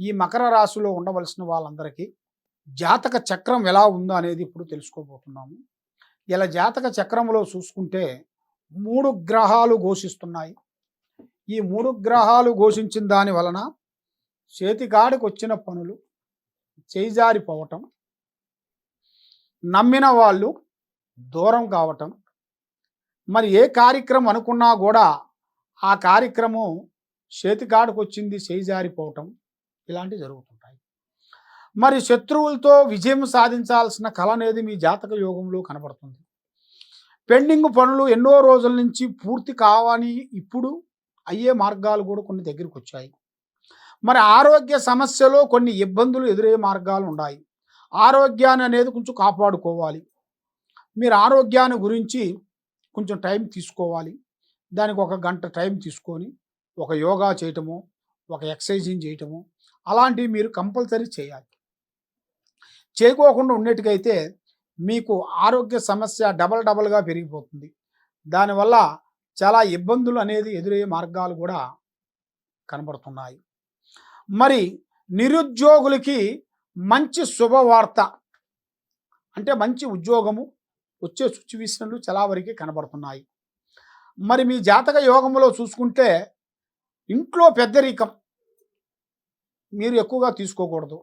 ఈ మకర రాశిలో ఉండవలసిన వాళ్ళందరికీ జాతక చక్రం ఎలా ఉందో అనేది ఇప్పుడు తెలుసుకోబోతున్నాము. ఇలా జాతక చక్రంలో చూసుకుంటే మూడు గ్రహాలు ఘోషిస్తున్నాయి. ఈ మూడు గ్రహాలు ఘోషించిన దాని వలన చేతికాడికి వచ్చిన పనులు చేజారిపోవటం నమ్మిన వాళ్ళు దూరం కావటం మరి ఏ కార్యక్రమం అనుకున్నా కూడా ఆ కార్యక్రమం చేతికాడికి వచ్చింది చేజారిపోవటం ఇలాంటివి జరుగుతుంటాయి. మరి శత్రువులతో విజయం సాధించాల్సిన కళ అనేది మీ జాతక యోగంలో కనబడుతుంది. పెండింగ్ పనులు ఎన్నో రోజుల నుంచి పూర్తి కావని ఇప్పుడు అయ్యే మార్గాలు కూడా కొన్ని దగ్గరికి వచ్చాయి. మరి ఆరోగ్య సమస్యలో కొన్ని ఇబ్బందులు ఎదురయ్యే మార్గాలు ఉన్నాయి. ఆరోగ్యాన్ని అనేది కొంచెం కాపాడుకోవాలి. మీరు ఆరోగ్యాన్ని గురించి కొంచెం టైం తీసుకోవాలి. దానికి ఒక గంట టైం తీసుకొని ఒక యోగా చేయటము ఒక ఎక్సర్సైజింగ్ చేయటము అలాంటివి మీరు కంపల్సరీ చేయాలి. చేయకోకుండా ఉండేట్టుకైతే మీకు ఆరోగ్య సమస్య డబల్ డబల్గా పెరిగిపోతుంది. దానివల్ల చాలా ఇబ్బందులు అనేది ఎదురయ్యే మార్గాలు కూడా కనబడుతున్నాయి. మరి నిరుద్యోగులకి మంచి శుభవార్త అంటే మంచి ఉద్యోగము వచ్చే సిచ్యువేషన్లు చాలా వరకు కనబడుతున్నాయి. మరి మీ జాతక యోగంలో చూసుకుంటే ఇంట్లో పెద్దరికం మీరు ఎక్కువగా తీసుకోకూడదు.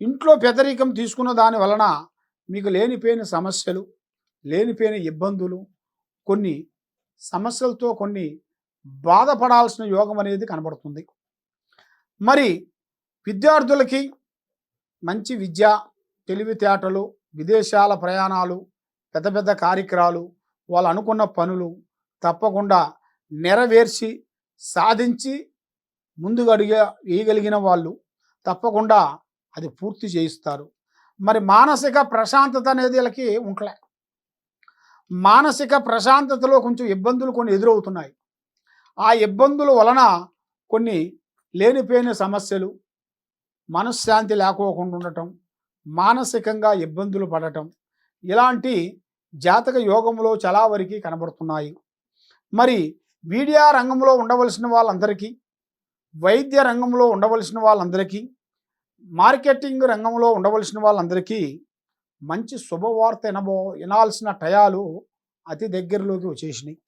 ఇంట్లో పెదరికం తీసుకున్న దాని వలన మీకు లేనిపోయిన సమస్యలు లేనిపోయిన ఇబ్బందులు కొన్ని సమస్యలతో కొన్ని బాధపడాల్సిన యోగం అనేది కనబడుతుంది. మరి విద్యార్థులకి మంచి విద్య తెలివితేటలు విదేశాల ప్రయాణాలు పెద్ద పెద్ద కార్యక్రమాలు వాళ్ళు అనుకున్న పనులు తప్పకుండా నెరవేర్చి సాధించి ముందుగా అడిగే వేయగలిగిన వాళ్ళు తప్పకుండా అది పూర్తి చేయిస్తారు. మరి మానసిక ప్రశాంతత అనేది వీళ్ళకి ఉంటలే. మానసిక ప్రశాంతతలో కొంచెం ఇబ్బందులు కొన్ని ఎదురవుతున్నాయి. ఆ ఇబ్బందుల వలన కొన్ని లేనిపోయిన సమస్యలు మనశ్శాంతి లేకోకుండా ఉండటం మానసికంగా ఇబ్బందులు పడటం ఇలాంటి జాతక యోగంలో చాలా వరకు కనబడుతున్నాయి. మరి మీడియా రంగంలో ఉండవలసిన వాళ్ళందరికీ వైద్య రంగంలో ఉండవలసిన వాళ్ళందరికీ మార్కెటింగ్ రంగంలో ఉండవలసిన వాళ్ళందరికీ మంచి శుభవార్త వినబో వినాల్సిన టయాలు అతి దగ్గరలోకి వచ్చేసినాయి.